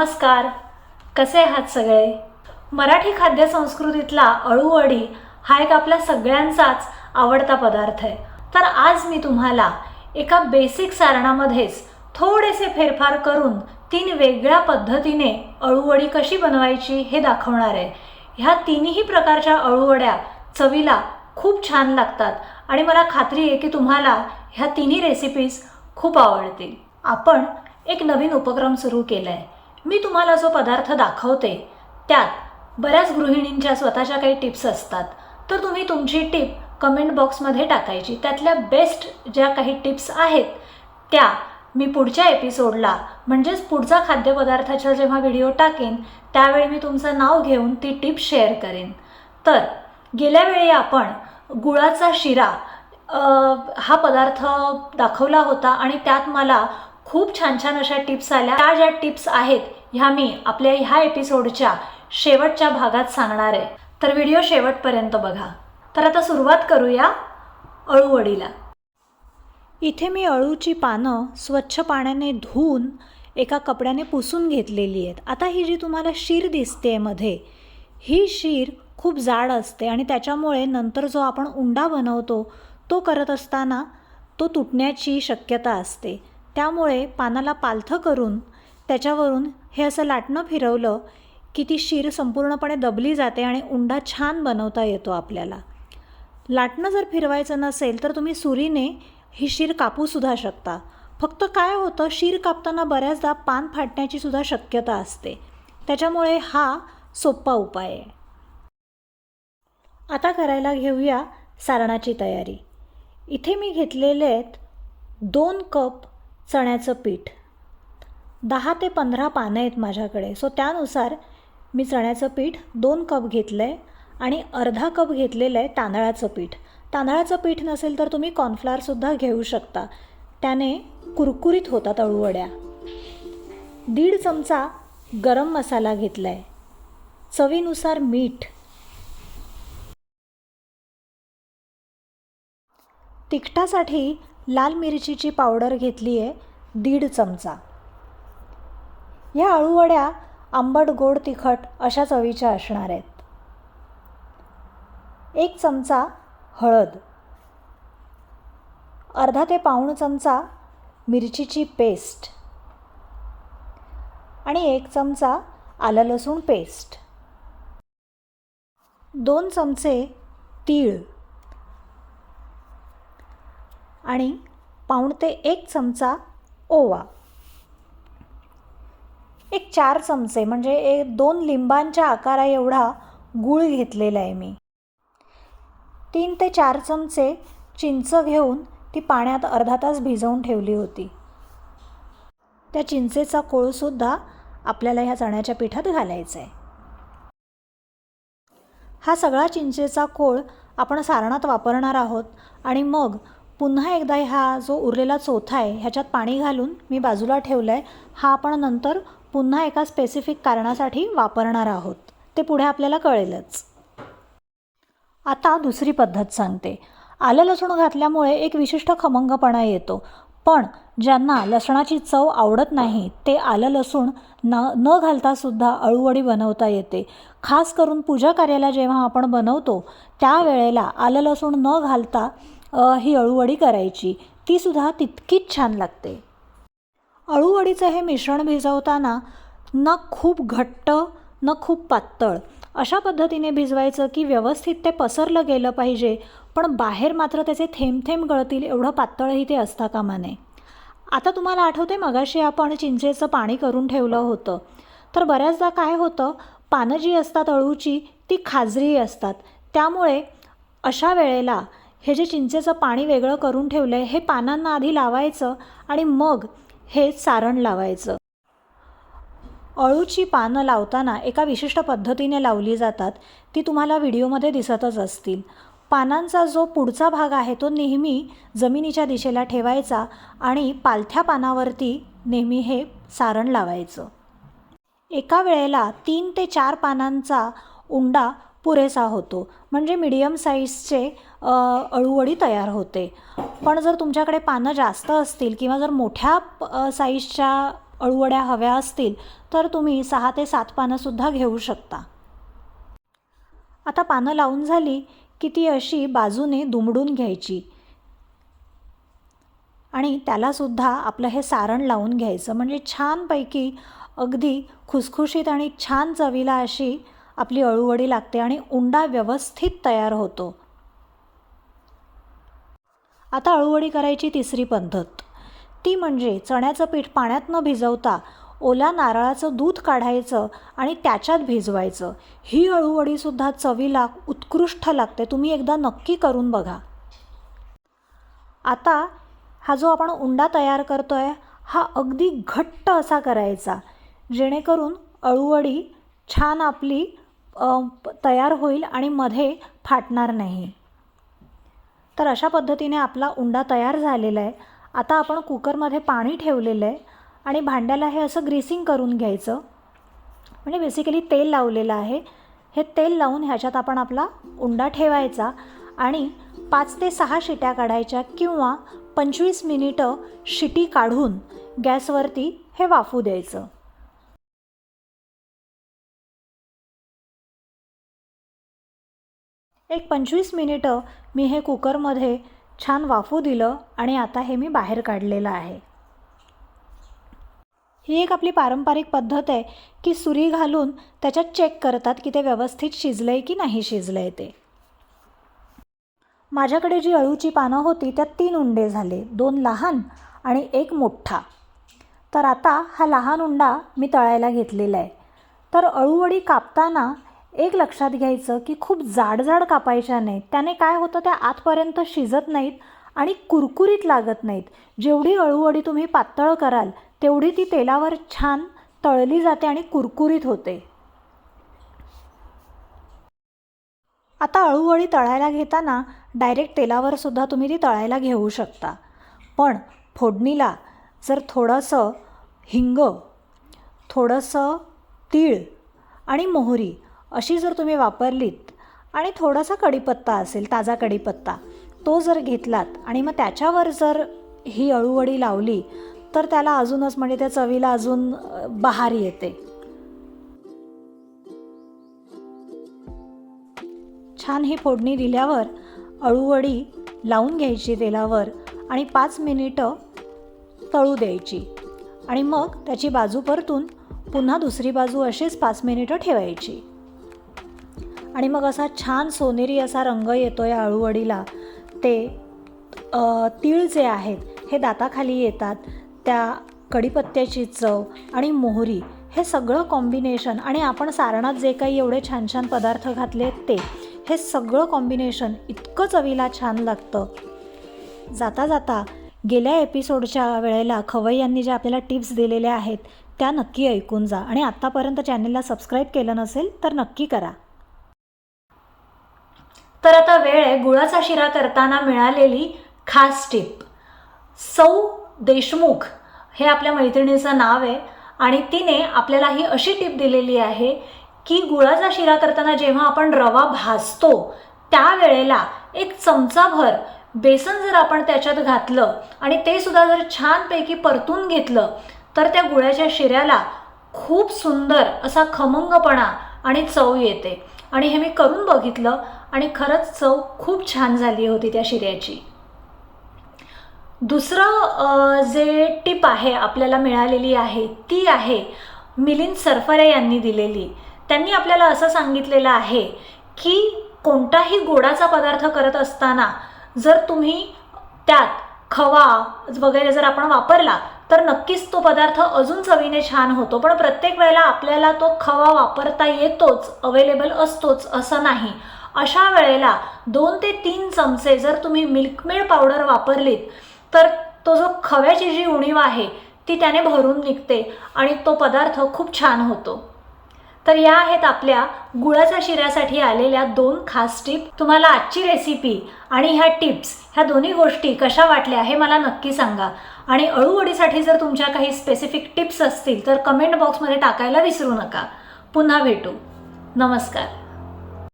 नमस्कार. कसे आहात सगळे? मराठी खाद्य संस्कृतीतला अळूवडी हा एक आपल्या सगळ्यांचाच आवडता पदार्थ आहे. तर आज मी तुम्हाला एका बेसिक सारणामध्येच थोडेसे फेरफार करून तीन वेगळ्या पद्धतीने अळूवडी कशी बनवायची हे दाखवणार आहे. ह्या तिन्ही प्रकारच्या अळूवड्या चवीला खूप छान लागतात आणि मला खात्री आहे की तुम्हाला ह्या तिन्ही रेसिपीज खूप आवडतील. आपण एक नवीन उपक्रम सुरू केला आहे मी तुम्हाला जो पदार्थ दाखवते त्यात बऱ्याच गृहिणींच्या स्वतःच्या काही टिप्स असतात. तर तुम्ही तुमची टिप कमेंट बॉक्समध्ये टाकायची. त्यातल्या बेस्ट ज्या काही टिप्स आहेत त्या मी पुढच्या एपिसोडला म्हणजेच पुढचा खाद्यपदार्थाचा जेव्हा व्हिडिओ टाकेन त्यावेळी मी तुमचं नाव घेऊन ती टिप शेअर करेन. तर गेल्या वेळी आपण गुळाचा शिरा हा पदार्थ दाखवला होता आणि त्यात मला खूप छान छान अशा टिप्स आल्या. त्या ज्या टिप्स आहेत ह्या मी आपल्या ह्या एपिसोडच्या शेवटच्या भागात सांगणार आहे. तर व्हिडिओ शेवटपर्यंत बघा. तर आता सुरुवात करूया अळूवडीला. इथे मी अळूची पानं स्वच्छ पाण्याने धुवून एका कपड्याने पुसून घेतलेली आहेत. आता ही जी तुम्हाला शीर दिसते मध्ये ही शीर खूप जाड असते आणि त्याच्यामुळे नंतर जो आपण उंडा बनवतो तो करत असताना तो तुटण्याची शक्यता असते. त्यामुळे पानाला पालथं करून त्याच्यावरून हे असं लाटणं फिरवलं की ती शीर संपूर्णपणे दबली जाते आणि उंडा छान बनवता येतो आपल्याला. लाटणं जर फिरवायचं नसेल तर तुम्ही सुरीने ही शीर कापूसुद्धा शकता. फक्त काय होतं शीर कापताना बऱ्याचदा पान फाटण्याची सुद्धा शक्यता असते. त्याच्यामुळे हा सोपा उपाय आहे. आता करायला घेऊया सारणाची तयारी. इथे मी घेतलेले आहेत दोन कप चण्याचं पीठ. दहा ते पंधरा पानं आहेत माझ्याकडे. सो त्यानुसार मी चण्याचं पीठ दोन कप घेतलं आहे आणि अर्धा कप घेतलेलं आहे तांदळाचं पीठ. तांदळाचं पीठ नसेल तर तुम्ही कॉर्नफ्लावरसुद्धा घेऊ शकता. त्याने कुरकुरीत होतात अळूवड्या. दीड चमचा गरम मसाला घेतला आहे चवीनुसार मीठ. तिखटासाठी लाल मिरचीची पावडर घेतली आहे दीड चमचा. ह्या अळूवड्या आंबट गोड तिखट अशा चवीच्या असणार आहेत. एक चमचा हळद. अर्धा ते पाऊण चमचा मिरचीची पेस्ट. आणि एक चमचा आलं लसूण पेस्ट. दोन चमचे तीळ. आणि पाऊण ते एक चमचा ओवा. एक चार चमचे म्हणजे एक दोन लिंबांच्या आकारा एवढा गूळ घेतलेला आहे मी. तीन ते चार चमचे चिंच घेऊन ती पाण्यात अर्धा तास भिजवून ठेवली होती. त्या चिंचेचा कोळसुद्धा आपल्याला ह्या चण्याच्या पिठात घालायचा आहे हा सगळा चिंचेचा कोळ आपण सारणात वापरणार आहोत आणि मग पुन्हा एकदा हा जो उरलेला चोथा आहे ह्याच्यात पाणी घालून मी बाजूला ठेवला आहे हा आपण नंतर पुन्हा एका स्पेसिफिक कारणासाठी वापरणार आहोत. ते पुढे आपल्याला कळेलच. आता दुसरी पद्धत सांगते. आलं लसूण घातल्यामुळे एक विशिष्ट खमंगपणा येतो. पण ज्यांना लसणाची चव आवडत नाही ते आलं लसूण न न घालतासुद्धा अळूवडी बनवता येते. खास करून पूजा कार्याला जेव्हा आपण बनवतो त्यावेळेला आलं लसूण न घालता ही अळूवडी करायची. तीसुद्धा तितकीच छान लागते. अळूवडीचं हे मिश्रण भिजवताना न खूप घट्ट न खूप पातळ अशा पद्धतीने भिजवायचं की व्यवस्थित ते पसरलं गेलं पाहिजे पण बाहेर मात्र त्याचे थेंब थेंब गळतील एवढं पातळही ते असता कामा नये. आता तुम्हाला आठवते मगाशी आपण चिंचेचं पाणी करून ठेवलं होतं. तर बऱ्याचदा काय होतं पानं जी असतात अळूची ती खाजरी असतात. त्यामुळे अशा वेळेला हे जे चिंचेचं पाणी वेगळं करून ठेवलं आहे हे पानांना आधी लावायचं आणि मग हे सारण लावायचं. अळूची पानं लावताना एका विशिष्ट पद्धतीने लावली जातात ती तुम्हाला व्हिडिओमध्ये दिसतच असतील. पानांचा जो पुढचा भाग आहे तो नेहमी जमिनीच्या दिशेला ठेवायचा आणि पालथ्या पानावरती नेहमी हे सारण लावायचं. एका वेळेला तीन ते चार पानांचा उंडा पुरेसा होतो. म्हणजे मिडियम साईजचे अळूवडी तयार होते. पण जर तुमच्याकडे पानं जास्त असतील किंवा जर मोठ्या साईजच्या अळूवड्या हव्या असतील तर तुम्ही सहा ते सात पानंसुद्धा घेऊ शकता. आता पानं लावून झाली की ती अशी बाजूने दुमडून घ्यायची. आणि त्यालासुद्धा आपलं हे सारण लावून घ्यायचं. म्हणजे छानपैकी अगदी खुसखुशीत आणि छान चवीला अशी आपली अळूवडी लागते आणि उंडा व्यवस्थित तयार होतो. आता अळूवडी करायची तिसरी पद्धत. ती म्हणजे चण्याचं पीठ पाण्यात न भिजवता ओल्या नारळाचं दूध काढायचं आणि त्याच्यात भिजवायचं. ही अळूवडीसुद्धा चवीला उत्कृष्ट लागते. तुम्ही एकदा नक्की करून बघा. आता हा जो आपण उंडा तयार करतो आहे हा अगदी घट्ट असा करायचा. जेणेकरून अळूवडी छान आपली तयार होईल आणि मध्ये फाटणार नाही. तर अशा पद्धतीने आपला उंडा तयार झालेला आहे. आता आपण कुकरमध्ये पाणी ठेवलेलं आहे आणि भांड्याला हे असं ग्रीसिंग करून घ्यायचं. म्हणजे बेसिकली तेल लावलेलं आहे. हे तेल लावून ह्याच्यात आपण आपला उंडा ठेवायचा आणि पाच ते सहा शिट्या काढायच्या किंवा पंचवीस मिनिटं शिटी काढून गॅसवरती हे वाफू द्यायचं. एक पंचवीस मिनिटं मी हे कुकरमध्ये छान वाफू दिलं आणि आता हे मी बाहेर काढलेलं आहे. ही एक आपली पारंपरिक पद्धत आहे की सुरी घालून त्याच्यात चेक करतात की ते व्यवस्थित शिजलं आहे की नाही शिजलं आहे ते. माझ्याकडे जी अळूची पानं होती त्यात तीन उंडे झाले दोन लहान आणि एक मोठा. तर आता हा लहान उंडा मी तळायला घेतलेला आहे. तर अळूवडी कापताना एक लक्षात घ्यायचं की खूप जाड जाड कापायच्या नाहीत त्याने काय होतं त्या आतपर्यंत शिजत नाहीत आणि कुरकुरीत लागत नाहीत. जेवढी अळूवडी तुम्ही पातळ कराल तेवढी ती तेलावर छान तळली जाते आणि कुरकुरीत होते. आता अळूवडी तळायला घेताना डायरेक्ट तेलावर सुद्धा तुम्ही ती तळायला घेऊ शकता. पण फोडणीला जर थोडंसं हिंग थोडंसं तीळ आणि मोहरी अशी जर तुम्ही वापरलीत आणि थोडासा कढीपत्ता असेल ताजा कढीपत्ता तो जर घेतलात आणि मग त्याच्यावर जर ही अळूवडी लावली तर त्याला अजूनच म्हणजे त्या चवीला अजून बहार येते. छान ही फोडणी दिल्यावर अळूवडी लावून घ्यायची तेलावर आणि पाच मिनिटं तळू द्यायची. आणि मग त्याची बाजू परतून पुन्हा दुसरी बाजू अशीच पाच मिनिटं ठेवायची. आणि मग असा छान सोनेरी असा रंग येतो या अळूवडीला ते तीळ जे आहेत हे दाताखाली येतात. त्या कढीपत्त्याची चव आणि मोहरी हे सगळं कॉम्बिनेशन आणि आपण सारणात जे काही एवढे छान छान पदार्थ घातले ते हे सगळं कॉम्बिनेशन इतकं चवीला छान लागतं. जाता जाता गेल्या एपिसोडच्या वेळेला खवई यांनी ज्या आपल्याला टिप्स दिलेल्या आहेत त्या नक्की ऐकून जा. आणि आत्तापर्यंत चॅनलला सबस्क्राईब केलं नसेल तर नक्की करा. तर आता वेळ आहे गुळाचा शिरा करताना मिळालेली खास टिप. सौ देशमुख हे आपल्या मैत्रिणीचं नाव आहे आणि तिने आपल्याला ही अशी टिप दिलेली आहे की गुळाचा शिरा करताना जेव्हा आपण रवा भाजतो त्यावेळेला एक चमचाभर बेसन जर आपण त्याच्यात घातलं आणि ते सुद्धा जर छानपैकी परतून घेतलं तर त्या गुळाच्या शिऱ्याला खूप सुंदर असा खमंगपणा आणि चव येते. आणि हे मी करून बघितलं आणि खरंच चव खूप छान झाली होती त्या शिऱ्याची. दुसरं जे टिप आहे आपल्याला मिळालेली आहे ती आहे मिलिंद सरफरे यांनी दिलेली. त्यांनी आपल्याला असं सांगितलेलं आहे की कोणताही गोडाचा पदार्थ करत असताना जर तुम्ही त्यात खवा वगैरे जर आपण वापरला तर नक्कीच तो पदार्थ अजून चवीने छान होतो. पण प्रत्येक वेळेला आपल्याला तो खवा वापरता येतोच अवेलेबल असतोच असं नाही. अशा वेळेला दोन ते तीन चमचे जर तुम्ही मिल्कमेड पावडर वापरलीत तर तो जो खव्याची जी उणीव आहे ती त्याने भरून निघते आणि तो पदार्थ खूप छान होतो. तर या आहेत आपल्या गुळाच्या शिऱ्यासाठी आलेल्या दोन खास टिप. तुम्हाला आजची रेसिपी आणि ह्या टिप्स ह्या दोन्ही गोष्टी कशा वाटल्या हे मला नक्की सांगा. आणि अळूवडीसाठी जर तुमच्या काही स्पेसिफिक टिप्स असतील तर कमेंट बॉक्समध्ये टाकायला विसरू नका. पुन्हा भेटू. नमस्कार.